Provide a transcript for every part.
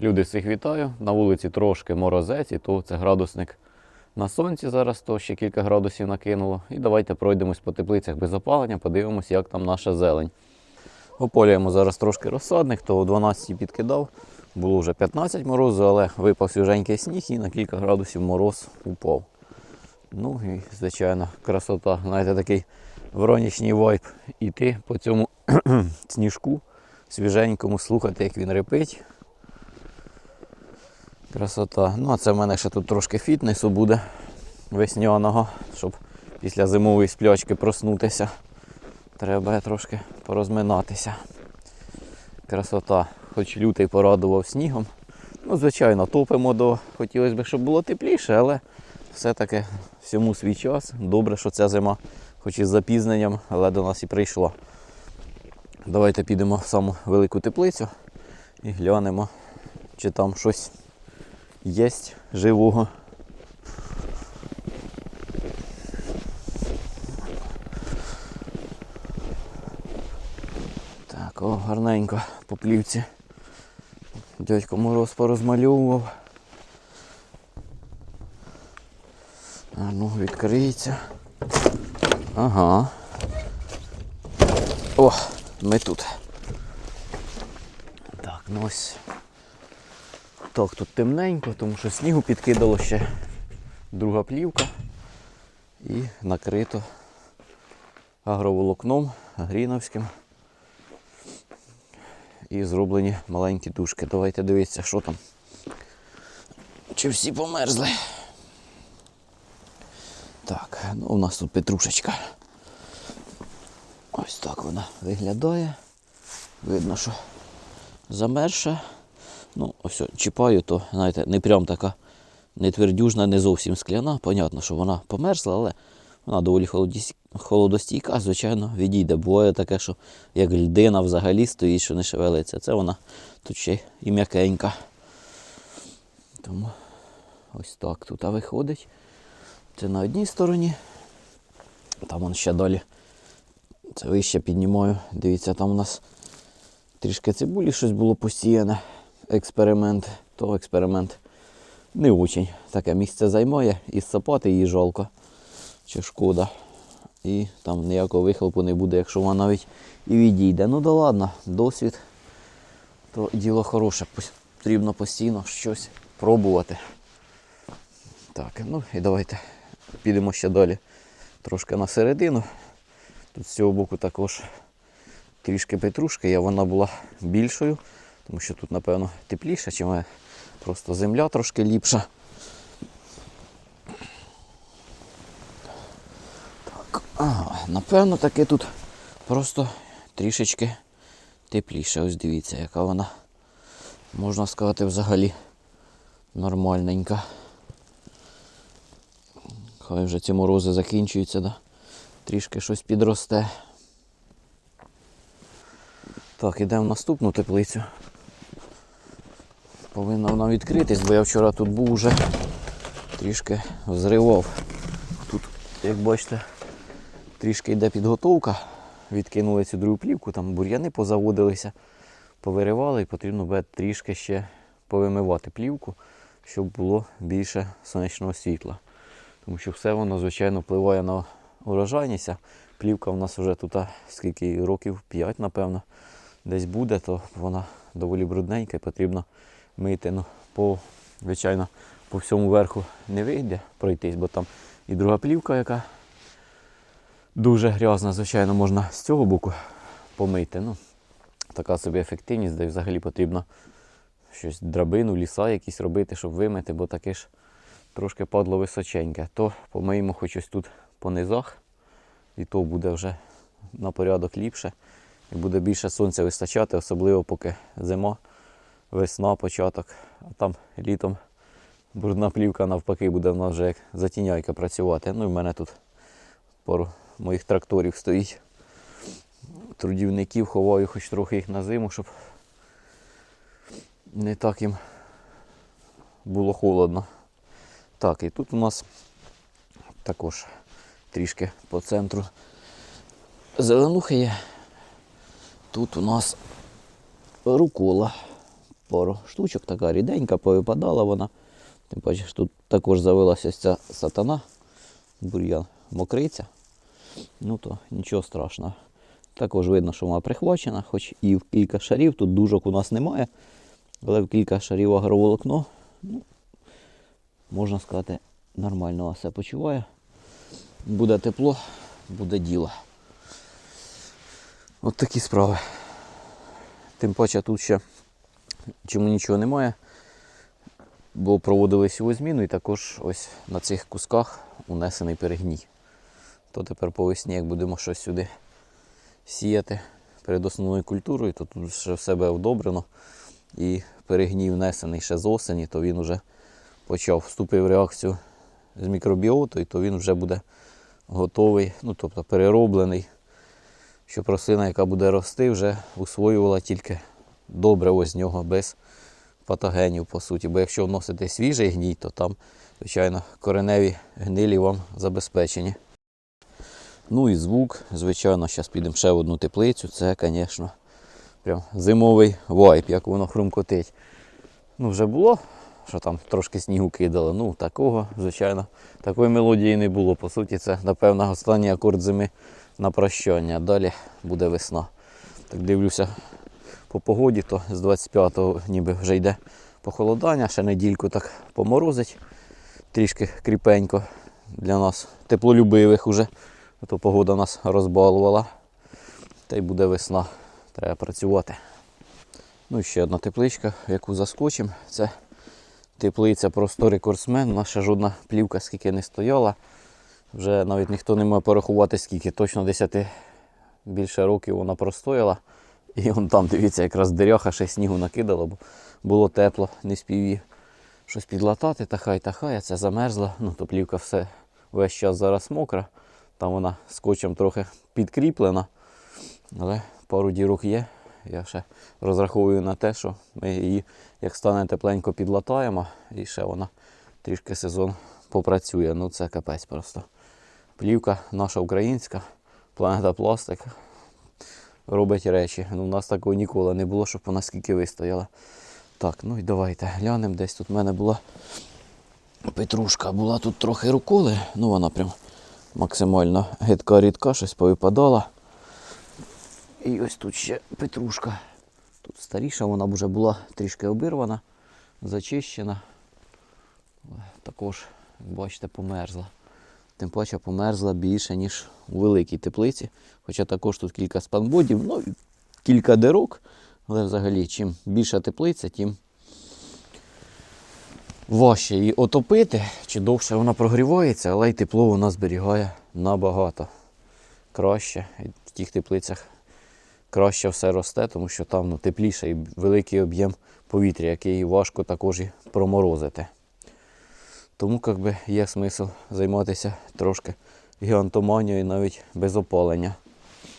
Люди всіх вітаю. На вулиці трошки морозець, і то це градусник на сонці зараз, то ще кілька градусів накинуло. І давайте пройдемось по теплицях без опалення, подивимось, як там наша зелень. Ополюємо зараз трошки розсадник, то о 12 підкидав. Було вже 15 морозу, але випав свіженький сніг і на кілька градусів мороз упав. Ну і, звичайно, красота. Знаєте, такий вронічний вайб. Іти по цьому сніжку свіженькому, слухати, як він репить. Красота. Ну, а це в мене ще тут трошки фітнесу буде весняного, щоб після зимової сплячки проснутися. Треба трошки порозминатися. Красота. Хоч лютий порадував снігом. Ну, звичайно, топимо до. Хотілося б, щоб було тепліше, але все-таки всьому свій час. Добре, що ця зима, хоч і з запізненням, але до нас і прийшла. Давайте підемо в саму велику теплицю і глянемо, чи там щось є живого. Так, о, гарненько по плівці. Дядько Мороз порозмальовував. А ну, відкриється. Ага. О, ми тут. Так, ну ось. Так, тут темненько, тому що снігу підкидало ще друга плівка і накрито агроволокном гріновським. І зроблені маленькі дужки. Давайте дивитися, що там. Чи всі померзли. Так, ну у нас тут петрушечка. Ось так вона виглядає. Видно, що замерша. Ну, ось чіпаю, то, знаєте, не прям така не твердюжна, не зовсім скляна. Понятно, що вона померзла, але вона доволі холодостійка, звичайно, відійде. Буває таке, що як льдина взагалі стоїть, що не шевелиться. Це вона тут ще і м'якенька. Тому ось так тут виходить. Це на одній стороні. Там вон ще далі. Це вище піднімаю. Дивіться, там у нас трішки цибулі щось було посіяне. Експеримент. То експеримент не очень. Таке місце займає і сапати її жалко. Чи шкода. І там ніякого вихлопу не буде, якщо вона навіть і відійде. Ну да ладно, досвід. То діло хороше. Потрібно постійно щось пробувати. Так, ну і давайте підемо ще далі трошки на середину. Тут з цього боку також трішки петрушки є, вона була більшою, тому що тут, напевно, тепліше, чи моя просто земля трошки ліпша. Так, ага, напевно, таки тут просто трішечки тепліше. Ось дивіться, яка вона, можна сказати, взагалі нормальненька. Хай вже ці морози закінчуються, да? трішки щось підросте. Так, ідемо в наступну теплицю. Повинна вона відкритись, бо я вчора тут був уже трішки взривав. Тут, як бачите, трішки йде підготовка. Відкинули цю другу плівку, там бур'яни позаводилися, повиривали і потрібно буде трішки ще повимивати плівку, щоб було більше сонячного світла. Тому що все воно, звичайно, впливає на урожайність. Плівка в нас вже тут скільки років 5, напевно, десь буде, то вона доволі брудненька і потрібно мити. Ну, по, звичайно, по всьому верху не вийде пройтись, бо там і друга плівка, яка дуже грязна, звичайно, можна з цього боку помити. Ну, така собі ефективність, де взагалі потрібно щось драбину, ліса якісь робити, щоб вимити, бо таке ж трошки падло височеньке. То помиємо хоч ось тут по низах, і то буде вже на порядок ліпше. І буде більше сонця вистачати, особливо поки зима, весна, початок, а там літом брудна плівка навпаки буде в нас вже як затіняйка працювати. Ну і в мене тут пару моїх тракторів стоїть. Трудівників ховаю хоч трохи їх на зиму, щоб не так їм було холодно. Так, і тут у нас також трішки по центру зеленухи є. Тут у нас рукола пару штучок, така ріденька, повипадала вона. Тим паче, що тут також завелася ця сатана, бур'ян мокриця. Ну то нічого страшного. Також видно, що вона прихвачена, хоч і в кілька шарів, тут дужок у нас немає, але в кілька шарів агроволокно, ну, можна сказати, нормально все почуває. Буде тепло, буде діло. От такі справи. Тим паче тут ще чому нічого немає, бо проводили сівозміну і також ось на цих кусках унесений перегній. То тепер по весні, як будемо щось сюди сіяти перед основною культурою, то тут ще в себе одобрено. І перегній внесений ще з осені, то він вже почав вступив в реакцію з мікробіотою, то він вже буде готовий, ну тобто перероблений, щоб рослина, яка буде рости, вже усвоювала тільки добре ось з нього без патогенів, по суті. Бо якщо вносити свіжий гній, то там, звичайно, кореневі гнилі вам забезпечені. Ну і звук, звичайно, зараз підемо ще в одну теплицю. Це, звісно, прям зимовий вайп, як воно хрумкотить. Ну, вже було, що там трошки снігу кидало. Ну, такого, звичайно, такої мелодії не було. По суті, це, напевно, останній акорд зими на прощання. Далі буде весна. Так дивлюся по погоді, то з 25-го ніби вже йде похолодання, ще недільку так поморозить, трішки кріпенько для нас, теплолюбивих уже. То погода нас розбалувала. Та й буде весна. Треба працювати. Ну і ще одна тепличка, яку заскочимо. Це теплиця просто рекордсмен. Наша жодна плівка скільки не стояла. Вже навіть ніхто не може порахувати скільки. Точно 10 більше років вона простояла. І вон там, дивіться, якраз деряха ще снігу накидало, бо було тепло, не спів її щось підлатати, та хай, та хай, а це замерзла. Ну, то плівка все весь час зараз мокра. Там вона скотчем трохи підкріплена, але пару дірок є. Я ще розраховую на те, що ми її, як стане тепленько, підлатаємо, і ще вона трішки сезон попрацює. Ну це капець просто. Плівка наша українська, планета пластик робить речі. Ну, у нас такого ніколи не було, щоб вона скільки вистояла. Так, ну і давайте глянемо. Десь тут в мене була петрушка, була тут трохи руколи, ну вона прям максимально гидка рідка, щось повипадала. І ось тут ще петрушка. Тут старіша, вона вже була трішки обірвана, зачищена. Також, як бачите, померзла. Тим паче померзла більше, ніж у великій теплиці. Хоча також тут кілька спанбодів, ну і кілька дирок. Але взагалі, чим більша теплиця, тим важче її отопити, чи довше вона прогрівається, але й тепло вона зберігає набагато краще. В тих теплицях краще все росте, тому що там ну, тепліше і великий об'єм повітря, який важко також і проморозити. Тому як би, є смисл займатися трошки гігантоманією навіть без опалення.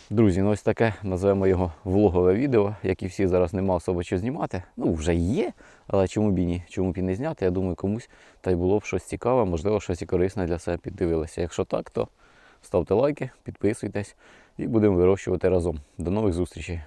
Друзі, ну ось таке назвемо його влогове відео, як і всі зараз нема особо що знімати. Ну, вже є, але чому б і ні? Чому б і не зняти? Я думаю, комусь та й було б щось цікаве, можливо, щось і корисне для себе піддивилися. Якщо так, то ставте лайки, підписуйтесь і будемо вирощувати разом. До нових зустрічей!